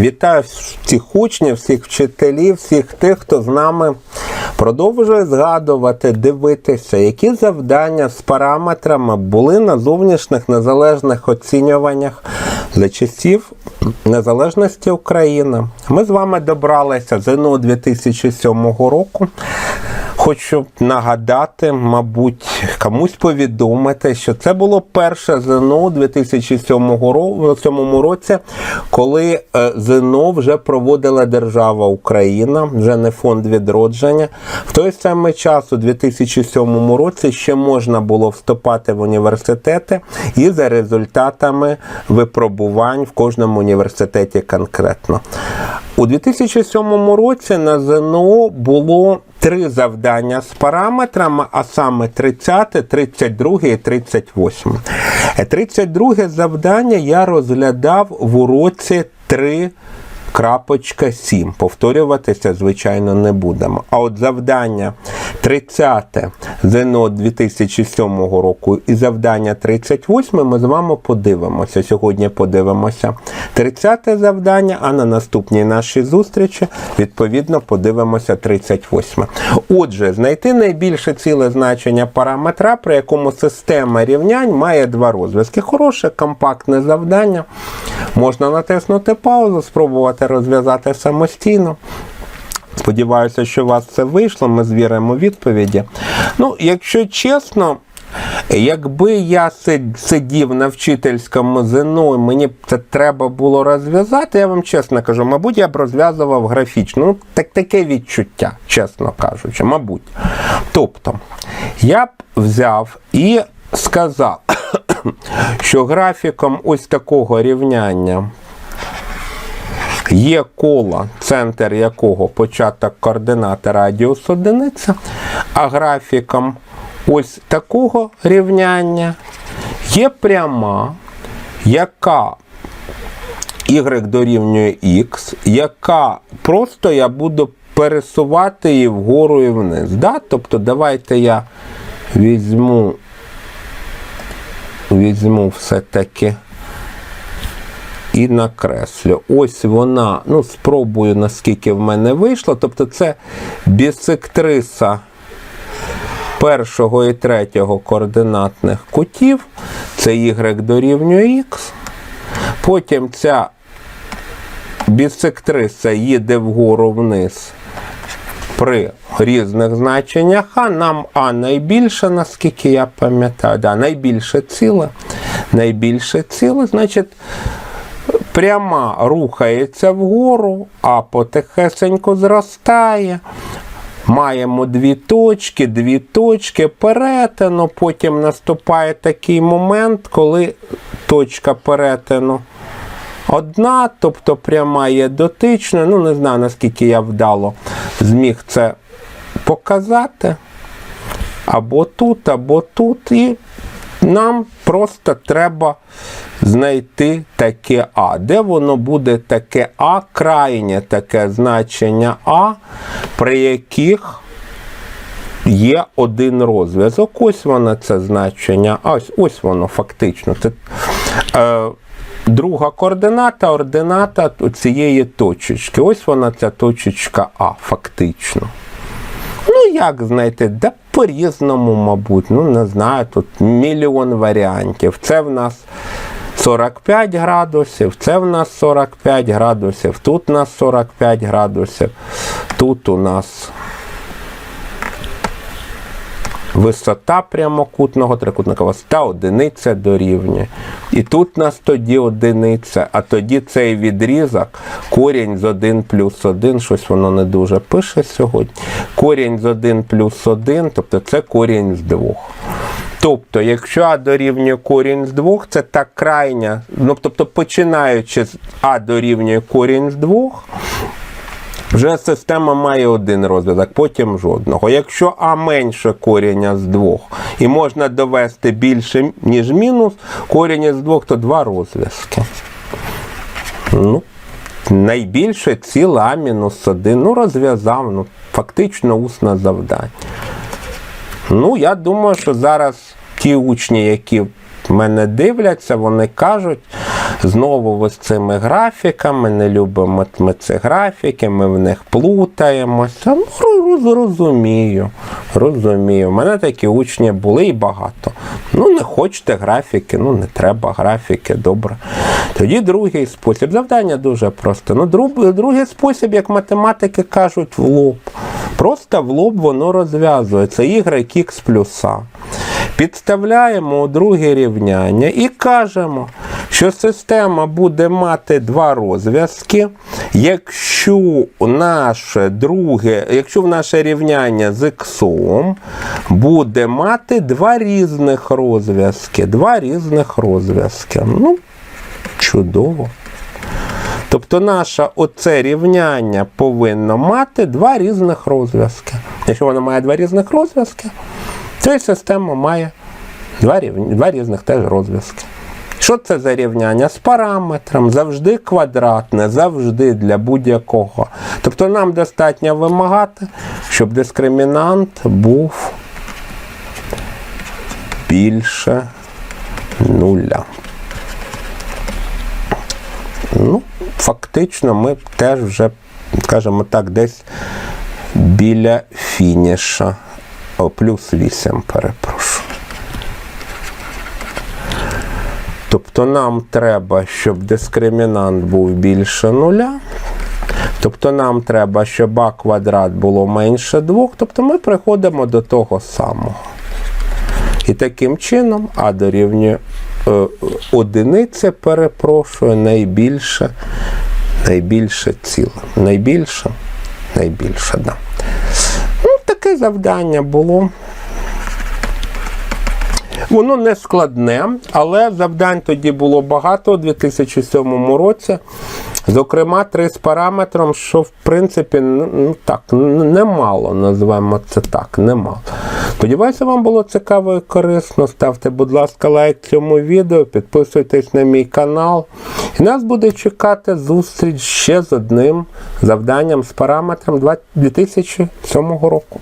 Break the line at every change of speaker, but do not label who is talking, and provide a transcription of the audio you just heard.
Вітаю всіх учнів, всіх вчителів, всіх тих, хто з нами продовжує згадувати, дивитися, які завдання з параметрами були на зовнішніх незалежних оцінюваннях за часів незалежності України. Ми з вами добралися ЗНО 2007 року. Хочу нагадати, мабуть, комусь повідомити, що це було перше ЗНО у 2007 році, коли е, ЗНО вже проводила держава Україна, вже не фонд відродження. В той самий час, у 2007 році, ще можна було вступати в університети і за результатами випробувань в кожному університеті конкретно. У 2007 році на ЗНО було три завдання з параметрами, а саме 30, 32 і 38. Е, 32 завдання я розглядав в уроці 3. Крапочка 7. Повторюватися, звичайно, не будемо. А от завдання 30 ЗНО 2007 року і завдання 38 ми з вами подивимося. Сьогодні подивимося 30 завдання, а на наступній нашій зустрічі, відповідно, подивимося 38. Отже, знайти найбільше ціле значення параметра, при якому система рівнянь має два розв'язки. Хороше, компактне завдання. Можна натиснути паузу, спробувати розв'язати самостійно. Сподіваюся, що у вас це вийшло. Ми звіримо відповіді. Ну, якщо чесно. Якби я сидів на вчительському ЗНО, і мені б це треба було розв'язати, я вам чесно кажу, мабуть, я б розв'язував графічно. Ну, так, таке відчуття, чесно кажучи, мабуть. Тобто, я б взяв і сказав, що графіком ось такого рівняння Є коло, центр якого початок координати радіус одиниця, а графіком ось такого рівняння є пряма, яка y дорівнює x, яка просто я буду пересувати її вгору і вниз. Да? Тобто давайте я візьму, візьму все-таки і накреслю. Ось вона, ну, спробую, наскільки в мене вийшло. Тобто це бісектриса першого і третього координатних кутів. Це y дорівнює x. Потім ця бісектриса їде вгору вниз при різних значеннях, а нам А найбільше, наскільки я пам'ятаю, да, найбільше ціле. Найбільше ціле, значить, пряма рухається вгору, а потихесенько зростає. Маємо дві точки, дві точки перетину. Потім наступає такий момент, коли точка перетину одна, тобто пряма є дотична. Ну, не знаю, наскільки я вдало зміг це показати. Або тут, або тут. І нам просто треба знайти таке А. Де воно буде таке А, крайнє таке значення А, при яких є один розв'язок. Ось воно це значення. А ось, ось воно фактично. Це, е, друга координата, ордината цієї точечки. Ось вона ця точечка А, фактично. Ну, як знайти? Да по-різному, мабуть. Ну, не знаю, тут мільйон варіантів. Це в нас 45 градусів, це в нас 45 градусів, тут у нас 45 градусів, тут у нас висота прямокутного трикутника, висота одиниця дорівнює. І тут нас тоді одиниця, а тоді цей відрізок, корінь з 1 плюс 1, щось воно не дуже пише сьогодні. Корінь з 1 плюс 1, тобто це корінь з 2. Тобто, якщо А дорівнює корінь з 2, це та крайня, ну тобто починаючи з А дорівнює корінь з 2, вже система має один розв'язок, потім жодного. Якщо А менше коріння з двох і можна довести більше, ніж мінус, коріння з двох, то два розв'язки. Ну, найбільше ціла А мінус один. Ну, розв'язав, ну, фактично усне завдання. Ну, я думаю, що зараз ті учні, які мене дивляться, вони кажуть, знову ось цими графіками, не любимо ми ці графіки, ми в них плутаємося. Ну, роз- розумію, розумію. У мене такі учні були і багато. Ну, не хочете графіки, ну не треба графіки, добре. Тоді другий спосіб. Завдання дуже просто. Ну, друг- другий спосіб, як математики кажуть, в лоб. Просто в лоб воно розв'язується. Y х плюс А. Підставляємо у друге рівняння і кажемо, що система буде мати два розв'язки, якщо наше друге, якщо в наше рівняння з іксом буде мати два різних розв'язки. Два різних розв'язки. Ну, чудово. Тобто наше оце рівняння повинно мати два різних розв'язки. Якщо воно має два різних розв'язки, то і система має два різних теж розв'язки. Що це за рівняння? З параметром, завжди квадратне, завжди для будь-якого. Тобто нам достатньо вимагати, щоб дискримінант був більше нуля. Ну, фактично, ми теж вже, скажімо так, десь біля фініша. О, плюс 8, перепрошую. Тобто нам треба, щоб дискримінант був більше нуля. Тобто нам треба, щоб а квадрат було менше 2. Тобто ми приходимо до того самого. І таким чином А дорівнює е, одиниця, перепрошую, найбільше, найбільше ціле. Найбільше, найбільше, да. Ну, таке завдання було. Воно не складне, але завдань тоді було багато у 2007 році. Зокрема, три з параметром, що в принципі ну, так, немало, називаємо це так, немало. Сподіваюся, вам було цікаво і корисно. Ставте, будь ласка, лайк цьому відео, підписуйтесь на мій канал. І нас буде чекати зустріч ще з одним завданням з параметром 2007 року.